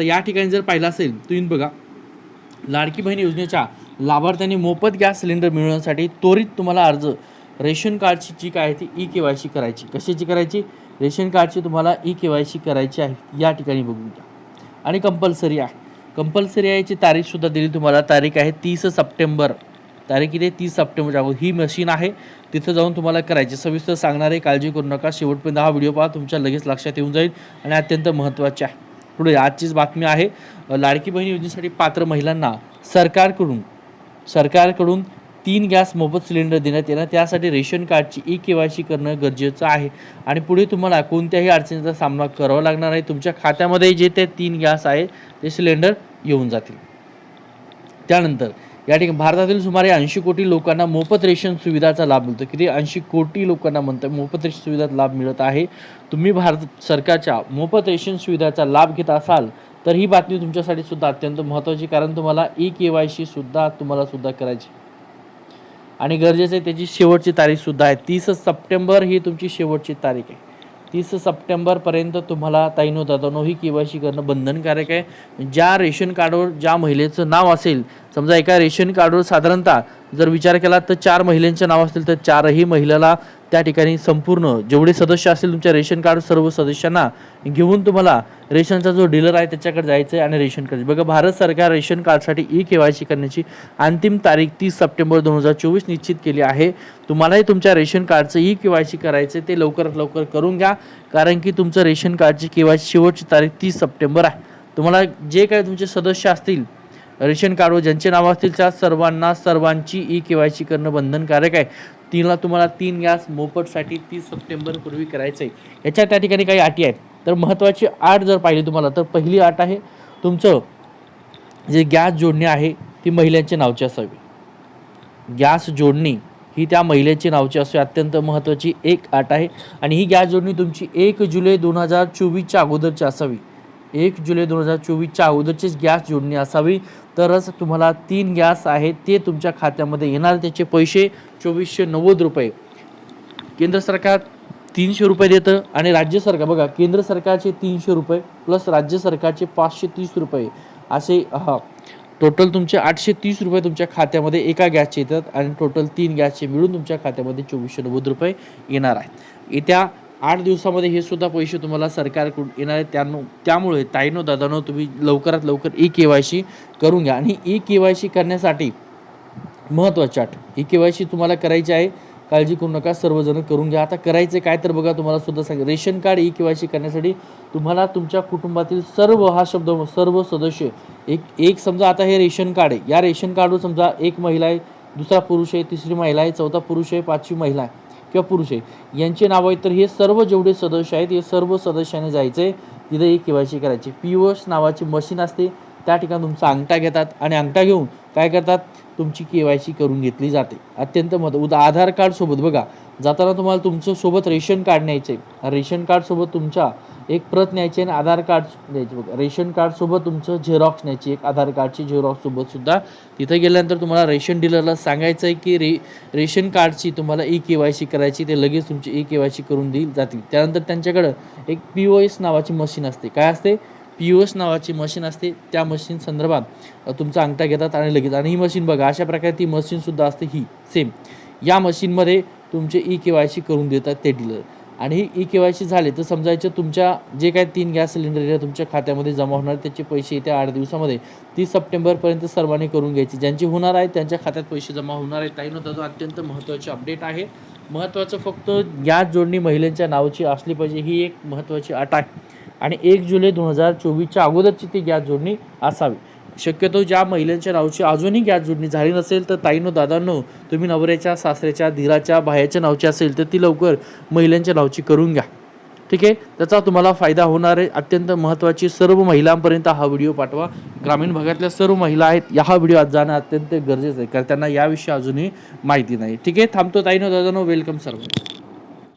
तर या ठिकाणी जर पाहिलं असेल तुम्ही बघा. लाडकी बहीण योजनेच्या लाभार्थ्यांनी मोफत गॅस सिलेंडर मिळवण्यासाठी त्वरित तुम्हाला अर्ज. रेशन कार्डची जी काय आहे ती ई के वाय सी करायची. कशाची करायची? रेशन कार्डची तुम्हाला ई के वाय सी करायची आहे. या ठिकाणी बघून घ्या. आणि कंपल्सरी आहे. कंपल्सरी आहे याची तारीखसुद्धा दिली तुम्हाला. तारीख आहे तीस सप्टेंबर. तारीख किती? तीस सप्टेंबरच्या अगोदर ही मशीन आहे. तिथं जाऊन तुम्हाला करायची. सविस्तर सांगणार आहे काळजी करू नका. शेवटपर्यंत हा व्हिडिओ पहा. तुमच्या लगेच लक्षात येऊन जाईल आणि अत्यंत महत्त्वाचे आहे. पुढे आजचीच बातमी आहे. लाडकी बहीण योजनेसाठी पात्र महिलांना सरकारकडून सरकारकडून तीन गॅस मोफत सिलेंडर देण्यात येणार. त्यासाठी रेशन कार्डची ई के वाय सी करणं गरजेचं आहे. आणि पुढे तुम्हाला कोणत्याही अडचणीचा सामना करावा लागणार आहे तुमच्या खात्यामध्ये जे ते तीन गॅस आहे ते सिलेंडर येऊन जातील. त्यानंतर या ठिकाणी भारतातील सुमारे ऐंशी कोटी लोकांना मोफत रेशन सुविधाचा लाभ मिळतो. किती? ऐंशी कोटी लोकांना म्हणतात मोफत रेशन सुविधा लाभ मिळत आहे. तुम्ही भारत सरकारच्या मोफत रेशन सुविधाचा लाभ घेत असाल तर ही बातमी तुमच्यासाठी सुद्धा अत्यंत महत्त्वाची कारण तुम्हाला ई के वाय सी सुद्धा तुम्हाला सुद्धा करायची. आणि गरजेचं आहे त्याची शेवटची तारीख सुद्धा आहे. तीस सप्टेंबर ही तुमची शेवटची तारीख आहे. तीस सप्टेंबरपर्यंत तुम्हाला ताईनो दादानो ही के वाय सी करणं बंधनकारक आहे. ज्या रेशन कार्डवर ज्या महिलेचं नाव असेल समजा एका रेशन कार्डवर साधारणतः जर विचार केला तर चार महिलांचे नाव असतील तर चारही महिलाला त्या ठिकाणी संपूर्ण जेवढे सदस्य असतील तुमच्या रेशन कार्ड सर्व सदस्यांना घेऊन तुम्हाला रेशनचा जो डीलर आहे त्याच्याकडे जायचं आहे आणि रेशन कार्ड बघा भारत सरकार रेशन कार्डसाठी ई के वाय सी करण्याची अंतिम तारीख तीस सप्टेंबर दोन हजार चोवीस निश्चित केली आहे. तुम्हालाही तुमच्या रेशन कार्डचं ई के वाय सी करायचं आहे ते लवकरात लवकर करून घ्या कारण की तुमचं रेशन कार्डची के वाय सी शेवटची तारीख तीस सप्टेंबर आहे. तुम्हाला जे काही तुमचे सदस्य असतील रेशन कार्डवर ज्यांचे नाव असतील त्या सर्वांना सर्वांची ई के वाय सी करणं बंधनकारक आहे. तिला तुम्हाला तीन गॅस मोफतसाठी तीस सप्टेंबरपूर्वी करायचं आहे याच्या त्या ठिकाणी काही अटी आहेत. तर महत्त्वाची आठ जर पाहिली तुम्हाला तर पहिली आठ आहे तुमचं जे गॅस जोडणी आहे ती महिलांच्या नावची असावी. गॅस जोडणी ही त्या महिलेची नावची असू अत्यंत महत्त्वाची एक आठ आहे. आणि ही गॅस जोडणी तुमची एक जुलै दोन हजार चोवीसच्या अगोदरची असावी. एक जुलै दोन हजार चोवीसच्या अगोदरचीच गॅस जोडणी असावी. तरच तुम्हाला तीन गॅस आहे ते तुमच्या खात्यामध्ये येणार. त्याचे पैसे चोवीसशे नव्वद रुपये. केंद्र सरकार तीनशे रुपये देतं आणि राज्य सरकार बघा केंद्र सरकारचे तीनशे रुपये प्लस राज्य सरकारचे पाचशे तीस रुपये असे हा. टोटल तुमचे आठशे तीस रुपये तुमच्या खात्यामध्ये एका गॅसचे येतात आणि टोटल तीन गॅसचे मिळून तुमच्या खात्यामध्ये चोवीसशे नव्वद रुपये येणार आहेत. येत्या आठ दिवसामध्ये हे सुद्धा पैसे तुम्हाला सरकारकडून येणार आहेत. त्यानो त्यामुळे ताईनो दादानो तुम्ही लवकरात लवकर ई के वाय सी करून घ्या. आणि ई के वाय सी करण्यासाठी महत्त्वाची आठ ई के वाय सी तुम्हाला करायची आहे. काळजी करू नका सर्वजण करून घ्या. आता करायचं काय तर बघा तुम्हाला सुद्धा सांग ration card E K Y C करण्यासाठी तुम्हाला तुमच्या कुटुंबातील सर्व हा शब्द सर्व सदस्य एक एक समजा आता हे रेशन कार्ड आहे. या रेशन कार्डवर समजा एक महिला आहे दुसरा पुरुष आहे तिसरी महिला आहे चौथा पुरुष आहे पाचवी महिला आहे. किंवा पुरुष आहे. यांचे नाव आहेत तर हे सर्व जेवढे सदस्य आहेत हे सर्व सदस्याने जायचं. आहे तिथं हे के वाय सी करायची. पी ओस नावाची मशीन असते. त्या ठिकाणी तुमचा अंगठा घेतात आणि अंगठा घेऊन काय करतात? तुमची के वाय सी करून घेतली जाते. अत्यंत महत्त्व उदा आधार कार्डसोबत बघा. जाताना तुम्हाला तुमचं सोबत रेशन कार्ड न्यायचं आहे रेशन कार्डसोबत तुमच्या एक प्रत न्यायची आणि आधार कार्ड न्यायची. बघा रेशन कार्ड सोबत तुमचं झेरॉक्स न्यायची एक आधार कार्डची झेरॉक्स सोबत सुद्धा. तिथे गेल्यानंतर तुम्हाला रेशन डीलरला सांगायचं आहे की रे रेशन कार्डची तुम्हाला ई के वाय सी करायची ते लगेच तुमची ई के वाय सी करून देईल जातील. त्यानंतर त्यांच्याकडं एक पी ओ एस नावाची मशीन असते. काय असते? पी ओ एस नावाची मशीन असते. त्या मशीन संदर्भात तुमचा अंगठा घेतात आणि लगेच. आणि ही मशीन बघा अशा प्रकारे ती मशीनसुद्धा असते ही सेम या मशीनमध्ये तुमचे ई के वाय सी करून देतात ते डीलर आणि ही ई के वाय सी झाले तर समजायचं तुमच्या जे काय तीन गॅस सिलेंडर आहे तुमच्या खात्यामध्ये जमा होणार त्याचे पैसे येत्या आठ दिवसामध्ये. तीस सप्टेंबरपर्यंत सर्वांनी करून घ्यायचे. ज्यांचे होणार आहे त्यांच्या खात्यात पैसे जमा होणार आहेत. काही नव्हतं अत्यंत महत्त्वाची अपडेट आहे. महत्त्वाचं फक्त गॅस जोडणी महिलांच्या नावाची असली पाहिजे ही एक महत्त्वाची अट आहे. आणि एक जुलै दोन हजार चोवीसच्या अगोदरची ती गॅस जोडणी असावी. शक्यतो ज्या महिलांच्या नावची अजूनही गॅस जोडणी झाली नसेल तर ताईनो दादांनो तुम्ही नवऱ्याच्या सासऱ्याच्या धीराच्या भायाच्या नावची असेल तर ती लवकर महिलांच्या नावची करून घ्या. ठीक आहे? त्याचा तुम्हाला फायदा होणार आहे. अत्यंत महत्त्वाची सर्व महिलांपर्यंत हा व्हिडिओ पाठवा. ग्रामीण भागातल्या सर्व महिला आहेत या हा व्हिडिओ आज जाणं अत्यंत गरजेचं आहे कारण त्यांना याविषयी अजूनही माहिती नाही. ठीक आहे? थांबतो ताईनो दादानो वेलकम सर्व